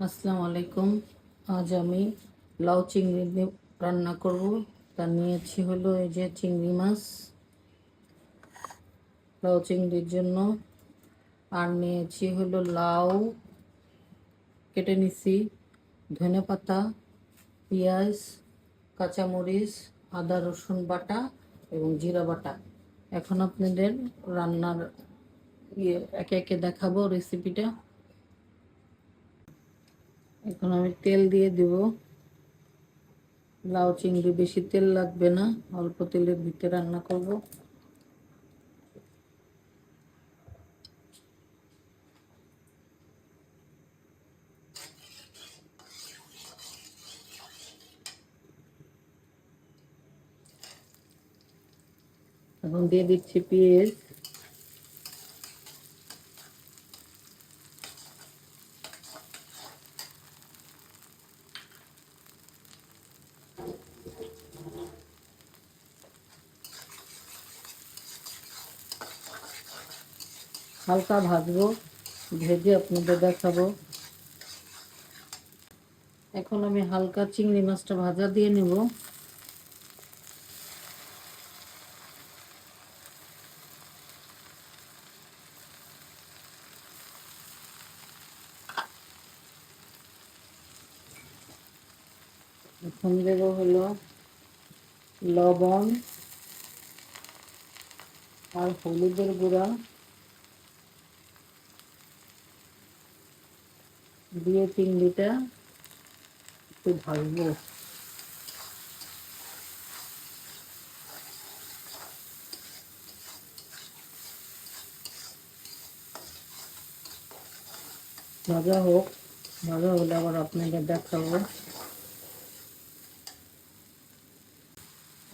আসসালামু আলাইকুম। আজ আমি লাউ চিংড়ি দিয়ে রান্না করব। তা নিয়েছি হলো এই যে চিংড়ি মাছ। লাউ চিংড়ির জন্য। আর নিয়েছি হলো লাউ। কেটে নিছি। ধনে পাতা, পেঁয়াজ, কাঁচামরিচ, আদা, রসুন বাটা এবং জিরা বাটা। এখন আপনাদের রান্নার ইয়ে একে একে দেখাবো রেসিপিটা এখন আমি তেল দিয়ে দিব। লাউ, চিংড়ি বেশি তেল লাগবে না, অল্প তেলের ভিতরে রান্না করব। এখন দিয়ে দিচ্ছি পেঁয়াজ। হালকা ভাজবো, ভেজে আপনাদের দেখাবো। এখন আমি হালকা চিংড়ি মাছটা ভাজা দিয়ে নেব। এখন দেবো হলো লবণ আর হলুদের গুঁড়া। দিয়ে চিংড়িটা একটু ভাজবো ভাজা হোক, ভাজা হলে আবার আপনাকে দেখাবো।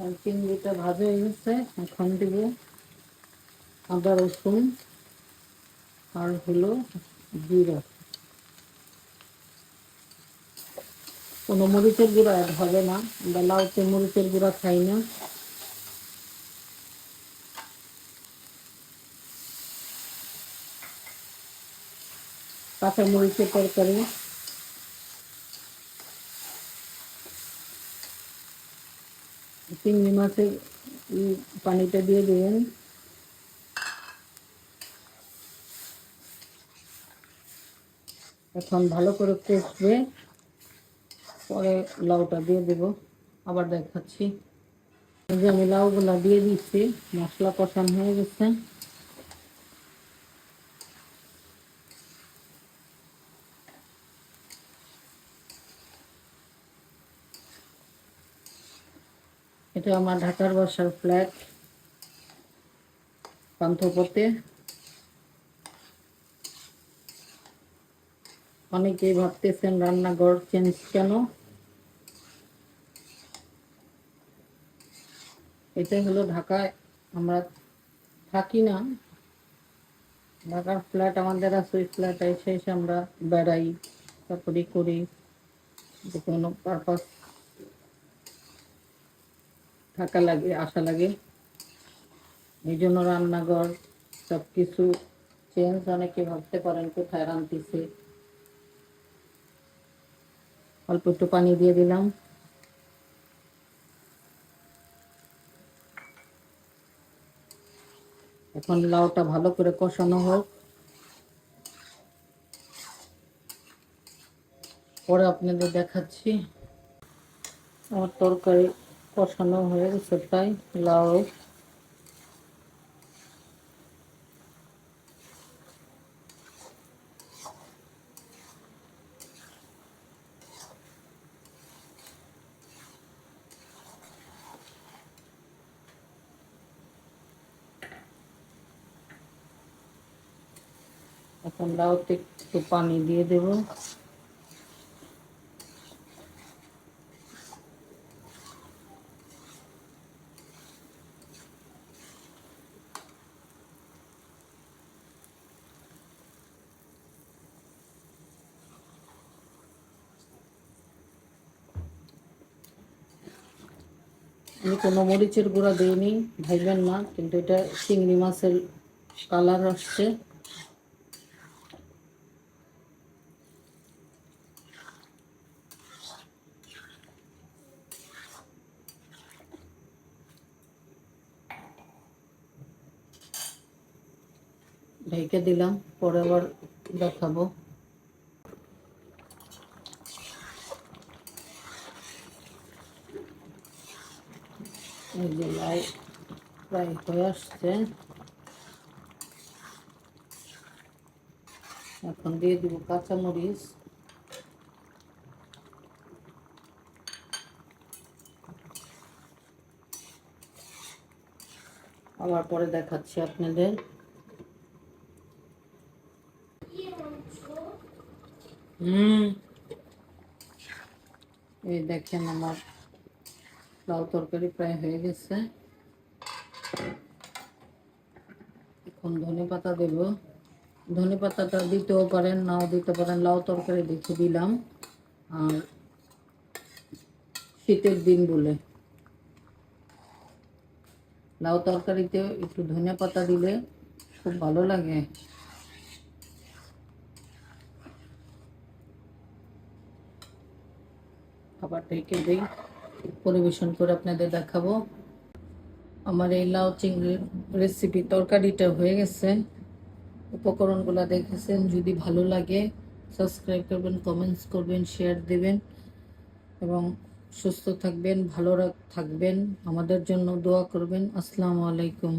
আর চিংড়িটা ভাজা হয়ে গেছে, এখন দিব আদা রসুন আর হলো জিরা। কোনো মরিচের গুঁড়া অ্যাড হবে না। আমরা লাউতে মরিচের গুঁড়া খাই না। কাঁচা মরিচের তরকারি। চিংড়ি মাছের পানিটা দিয়ে দেবেন। এখন ভালো করে কষবে। পরে লাউটা দিয়ে দেব। আবার দেখাচ্ছি। যে আমি লাউগুলা দিয়ে দিচ্ছি, মশলা কষানো হয়ে গেছে। এটা আমার ঢাকার বাসার ফ্ল্যাট পান্থপথে। অনেকেই ভাবতেছেন রান্নাঘর চেঞ্জ কেন? এটা হলো ঢাকায় আমরা থাকি না। ঢাকার ফ্ল্যাট আমাদের আছে, ওই ফ্ল্যাট এসে এসে আমরা বেড়াই তারপরে করি, যে কোনো পারপাস থাকা লাগে, আসা লাগে। এই জন্য রান্নাঘর সব কিছু চেঞ্জ অনেকে ভাবতে পারেন কোথায় রান্তিছে অল্প একটু পানি দিয়ে দিলাম। এখন লাউটা ভালো করে কষানো হোক। পরে আপনাদের দেখাচ্ছি। আমার তরকারি কষানো হয়ে গেছে প্রায়, লাউ। এখন লাউতে একটু পানি দিয়ে দেব। আমি কোনো মরিচের গুঁড়া দিইনি ভাইবেন না কিন্তু এটা চিংড়ি মাছের কালার আসছে। ঢেকে দিলাম, পরে আবার দেখাবো। লাই প্রায় হয়ে আসছে। এখন দিয়ে দিব কাঁচামরিচ। আবার পরে দেখাচ্ছি আপনাদের। হুম। এই দেখেন আমার লাউ তরকারি প্রায় হয়ে গেছে। এখন ধনে পাতা দেব। ধনে পাতাটা দিতেও পারেন, নাও দিতে পারেন। লাউ তরকারি দেখে দিলাম। আর শীতের দিন বলে। লাউ তরকারিতে একটু ধনে পাতা দিলে খুব ভালো লাগে। আবার ঢেকে দিই, পরিবেশন করে আপনাদের দেখাবো। আমার এই লাউ চিংড়ির রেসিপি তরকারিটা হয়ে গেছে। উপকরণগুলো দেখেছেন, যদি ভালো লাগে সাবস্ক্রাইব করবেন কমেন্টস করবেন শেয়ার দেবেন। এবং সুস্থ থাকবেন, ভালো থাকবেন। আমাদের জন্য দোয়া করবেন। আসসালামু আলাইকুম।